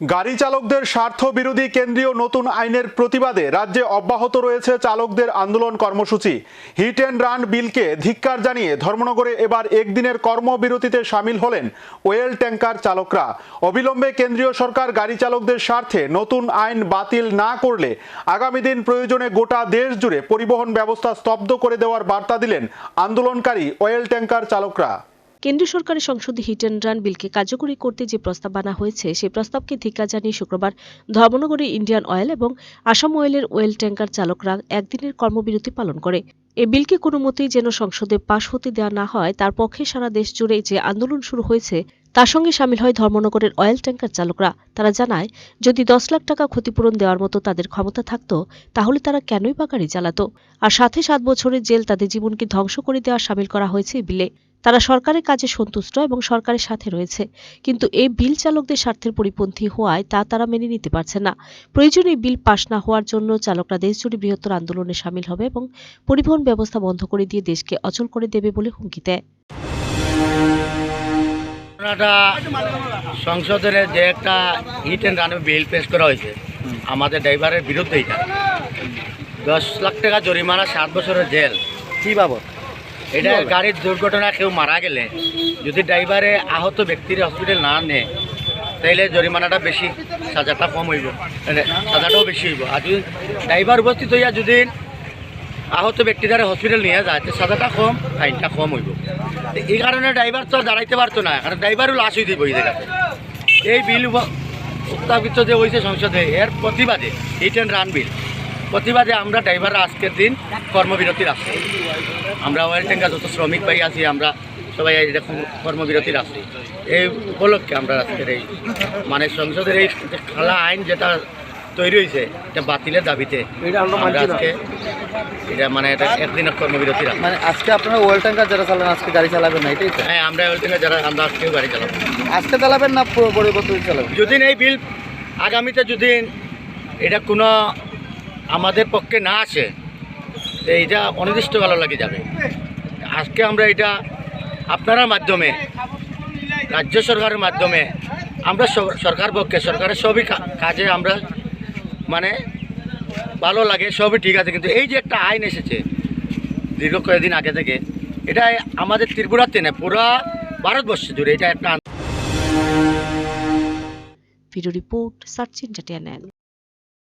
গাড়ি চালকদের স্বার্থ বিরোধী কেন্দ্রীয় নতুন আইনের প্রতিবাদে রাজ্যে অব্যাহত রয়েছে চালকদের আন্দোলন কর্মসূচি। হিট অ্যান্ড রান বিলকে ধিক্কার জানিয়ে ধর্মনগরে এবার একদিনের কর্মবিরতিতে সামিল হলেন ওয়েল ট্যাঙ্কার চালকরা। অবিলম্বে কেন্দ্রীয় সরকার গাড়ি চালকদের স্বার্থে নতুন আইন বাতিল না করলে আগামী দিন প্রয়োজনে গোটা দেশ জুড়ে পরিবহন ব্যবস্থা স্তব্ধ করে দেওয়ার বার্তা দিলেন আন্দোলনকারী ওয়েল ট্যাঙ্কার চালকরা। কেন্দ্রীয় সরকারের সংসদে হিট অ্যান্ড রান বিলকে কার্যকরী করতে যে প্রস্তাব আনা হয়েছে সেই প্রস্তাবকে ধিক্কার জানিয়ে শুক্রবার ধর্মনগরে ইন্ডিয়ান অয়েল এবং আসাম অয়েলের ওয়েল ট্যাঙ্কার চালকরা একদিনের কর্মবিরতি পালন করে। এ বিলকে কোনো মতেই যেন সংসদে পাশ হতে দেওয়া না হয়, তার পক্ষে সারা দেশ জুড়ে যে আন্দোলন শুরু হয়েছে, তার সঙ্গে সামিল হয় ধর্মনগরের অয়েল ট্যাঙ্কার চালকরা। তারা জানায়, যদি দশ লাখ টাকা ক্ষতিপূরণ দেওয়ার মতো তাদের ক্ষমতা থাকতো, তাহলে তারা কেনই বা গাড়ি চালাতো? আর সাথে সাত বছরের জেল তাদের জীবনকে ধ্বংস করে দেওয়া সামিল করা হয়েছে বিলে। তারা সরকারের কাজে সন্তুষ্ট এবং সরকারের সাথে রয়েছে। কিন্তু এই বিল চালকদের স্বার্থের পরিপন্থী হওয়ায় তা তারা মেনে নিতে পারছে না। প্রয়োজনে বিল পাশ না হওয়ার জন্য চালকরা দেশজুড়ে বৃহত্তর আন্দোলনে সামিল হবে এবং পরিবহন ব্যবস্থা বন্ধ করে দিয়ে দেশকে অচল করে দেবে বলে হুমকি দেয়। সংসদের যে একটা হিট অ্যান্ড রান বিল পেশ করা হয়েছে আমাদের ড্রাইভারের বিরুদ্ধে এটা দশ লাখ টাকা জরিমানা সাত বছরের জেল। কি বাবদ? এটা গাড়ির দুর্ঘটনা কেউ মারা গেলে। যদি ড্রাইভারে আহত ব্যক্তির হসপিটাল না নেয় তাইলে জরিমানাটা বেশি সাজাটা কম হইব। মানে সাজাটাও বেশি হইব। আর যদি ড্রাইভার উপস্থিত হইয়া যদি আহত ব্যক্তিদের হসপিটাল নিয়ে যায় তো সাজাটা কম ফাইনটা কম হইব। এই কারণে ড্রাইভার তো দাঁড়াইতে পারতো না কারণ ড্রাইভারও লাশ হয়ে দিব এই জায়গাতে। এই বিল উত্থাপিত যে হয়েছে সংসদে এর প্রতিবাদে হিট অ্যান্ড রান বিল। প্রতিবাদে আমরা ড্রাইভাররা আজকের দিন কর্মবিরতি রাখছি আমরা ওয়েল ট্যাঙ্কার যত শ্রমিক ভাই আছি আমরা সবাই এরকম কর্মবিরতি রাখছি এই উপলক্ষে আমরা আজকের এই মানে সংসদের এই খালা আইন যেটা তৈরি হয়েছে এটা বাতিলের দাবিতে। আজকে এটা মানে এটা একদিনের কর্মবিরতি মানে আজকে আপনারা ওয়েল ট্যাঙ্কার যারা চালান আজকে গাড়ি চালাবেন না এটাই তো? হ্যাঁ আমরা ওয়েল ট্যাঙ্কার যারা আমরা আজকেও গাড়ি চালাবো। আজকে চালাবেন না পুরো পরিবর্তন চালাবেন? যদি এই বিল আগামীতে যদি এটা কোনো আমাদের পক্ষে না আসে, এইটা অনির্দিষ্টকাল লাগে যাবে। আজকে আমরা এটা আপনার মাধ্যমে, রাজ্য সরকারের মাধ্যমে, আমরা সরকার পক্ষে, সরকারের সবই কাজে আমরা মানে ভালো লাগে, সবই ঠিক আছে, কিন্তু এই যে একটা আইন এসেছে, দীর্ঘ কয়েকদিন আগে থেকে, এটা আমাদের ত্রিপুরাতে না, পুরা ভারতবর্ষ জুড়ে এটা একটা ভিডিও রিপোর্ট